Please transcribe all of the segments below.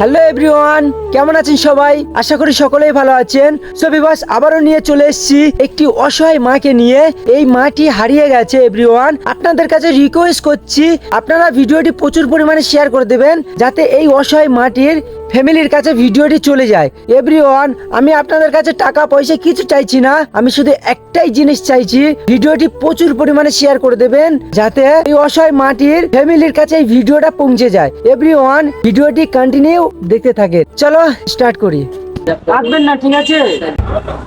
Hello everyone কেমন আছেন সবাই? আশা করি সকলেই ভালো আছেন। সো বিবাস আবারও নিয়ে চলে এসেছি একটি অসহায় মাকে নিয়ে। এই মাটি হারিয়ে গেছে এভরিওয়ান আপনাদের কাছে রিকোয়েস্ট করছি, আপনারা ভিডিওটি প্রচুর পরিমাণে শেয়ার করে দেবেন, যাতে এই অসহায় মাটির ফ্যামিলির কাছে ভিডিওটি চলে যায়। এভরি আমি আপনাদের কাছে টাকা, পয়সা কিছু চাইছি না। আমি শুধু একটাই জিনিস চাইছি, ভিডিওটি প্রচুর পরিমাণে শেয়ার করে দেবেন, যাতে এই অসহায় মাটির ফ্যামিলির কাছে এই ভিডিওটা পৌঁছে যায়। এভরিওয়ান ভিডিওটি কন্টিনিউ দেখতে থাকে চলো স্টার্ট করি। রাখবেন না, ঠিক আছে?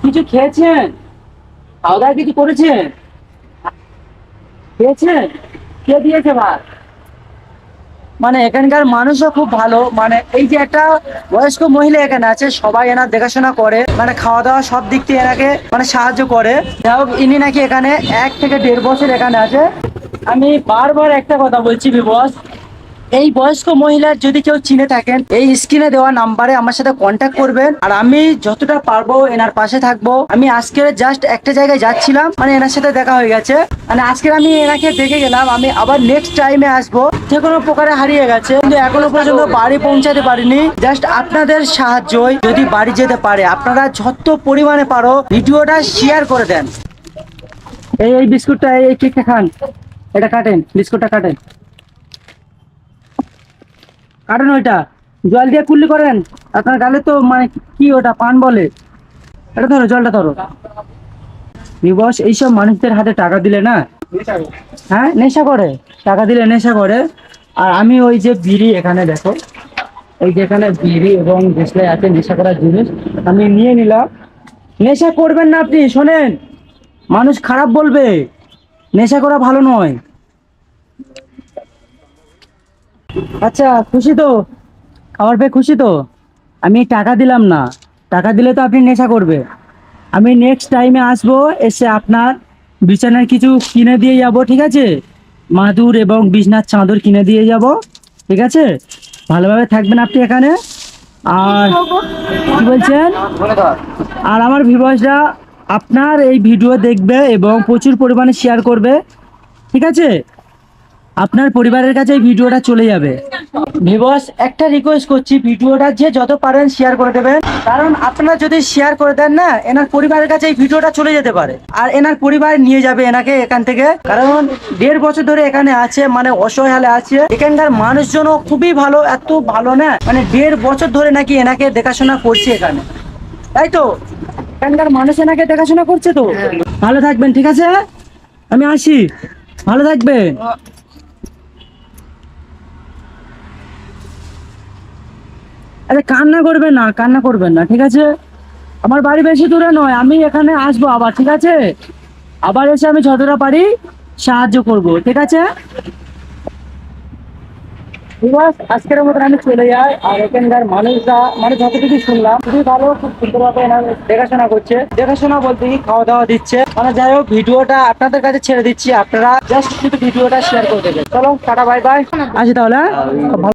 কিছু খেয়েছেন? খাওয়া দাওয়া কিছু করেছেন? খেয়েছেন? কে দিয়েছে ভাত? মানে এখানকার মানুষও খুব ভালো। মানে এই যে একটা বয়স্ক মহিলা এখানে আছে, সবাই এনার দেখাশোনা করে মানে খাওয়া দাওয়া সব দিক থেকে এনাকে মানে সাহায্য করে। যাই হোক, ইনি নাকি এখানে এক থেকে দেড় বছর এখানে আছে। আমি বারবার একটা কথা বলছি বিবস, এই বয়স্ক মহিলার যদি কেউ চিনে থাকেন, এই স্ক্রিনে দেওয়া নাম্বারে আমার সাথে কন্ট্যাক্ট করবেন। আর আমি যতটা পারব এনার পাশে থাকব। আমি আজকে জাস্ট একটা জায়গায় যাচ্ছিলাম মানে এনার সাথে দেখা হয়ে গেছে। মানে আজকে আমি এনাকে দেখে গেলাম, আমি আবার নেক্সট টাইমে আসব। যে কোনো প্রকারে হারিয়ে গেছে। কিন্তু এখনও পর্যন্ত বাড়ি পৌঁছাতে পারিনি। জাস্ট আপনাদের সাহায্যই যদি বাড়ি যেতে পারে। আপনারা যত পরিমাণে পারো ভিডিওটা শেয়ার করে দেন। এই এই বিস্কুটটা, এই কেকটা খান। এটা কাটেন, বিস্কুটটা কাটেন। কাটেন ওইটা। জল দিয়ে কুল্লি করেন। আপনার গালে তো মানে কি ওটা, পান বলে। এটা ধরো, জলটা ধরো। বিবস এইসব মানুষদের হাতে টাকা দিলে না হ্যাঁ নেশা করে। টাকা দিলে নেশা করে। আর আমি ওই যে বিড়ি এখানে দেখো। এই যে এখানে বিড়ি এবং দেশলাই আছে, নেশা করার জিনিস। আমি নিয়ে নিলাম। নেশা করবেন না আপনি, শোনেন। মানুষ খারাপ বলবে। নেশা করা ভালো নয়। আচ্ছা খুশি তো? খাবার পেয়ে খুশি তো? আমি টাকা দিলাম না। টাকা দিলে তো আপনি নেশা করবে। আমি নেক্সট টাইমে আসব, এসে আপনার বিছানার কিছু কিনে দিয়ে যাব, ঠিক আছে? মাদুর এবং বিছনার চাদর কিনে দিয়ে যাব, ঠিক আছে? ভালোভাবে থাকবেন আপনি এখানে। আর কি বলছেন? আর আমার ভিউয়ার্সরা আপনার এই ভিডিও দেখবে এবং প্রচুর পরিমাণে শেয়ার করবে, ঠিক আছে? আপনার পরিবারের কাছে এই ভিডিওটা চলে যাবে। ভিবস একটা রিকোয়েস্ট করছি ভিডিওটা যে যত পারেন শেয়ার করে দেবেন। কারণ আপনারা যদি শেয়ার করে দেন না এনার পরিবারের কাছে এই ভিডিওটা চলে যেতে পারে। আর এনার পরিবার নিয়ে যাবে এনাকে এখান থেকে। কারণ দেড় বছর ধরে এখানে আছে মানে অসহায় হালে আছে। এখানকার মানুষজনও খুবই ভালো এত ভালো না মানে দেড় বছর ধরে নাকি এনাকে দেখাশোনা করছে এখানে। তাই তো? এখানকার মানুষ এনাকে দেখাশোনা করছে তো? ভালো থাকবেন ঠিক আছে? আমি আসি। ভালো থাকবেন। আরে কান্না করবেন না, কান্না করবেন না, ঠিক আছে? আমার বাড়ি বেশি দূরে নয়, আমি এখানে আসব আবার, ঠিক আছে? আবার এসে আমি যতটা পারি সাহায্য করব, ঠিক আছে? আজকের মতন আমি চলে যাই, আর এখানকার মানুষরা মানে যতটুকু শুনলাম, খুবই ভালো, খুব সুন্দরভাবে দেখাশোনা করছে। দেখাশোনা বলতে কি খাওয়া দাওয়া দিচ্ছে। মানে যাই হোক, ভিডিওটা আপনাদের কাছে ছেড়ে দিচ্ছি, আপনারা জাস্ট শুধু ভিডিওটা শেয়ার করে দেবেন। চলো, টাটা বাই বাই আসি তাহলে হ্যাঁ?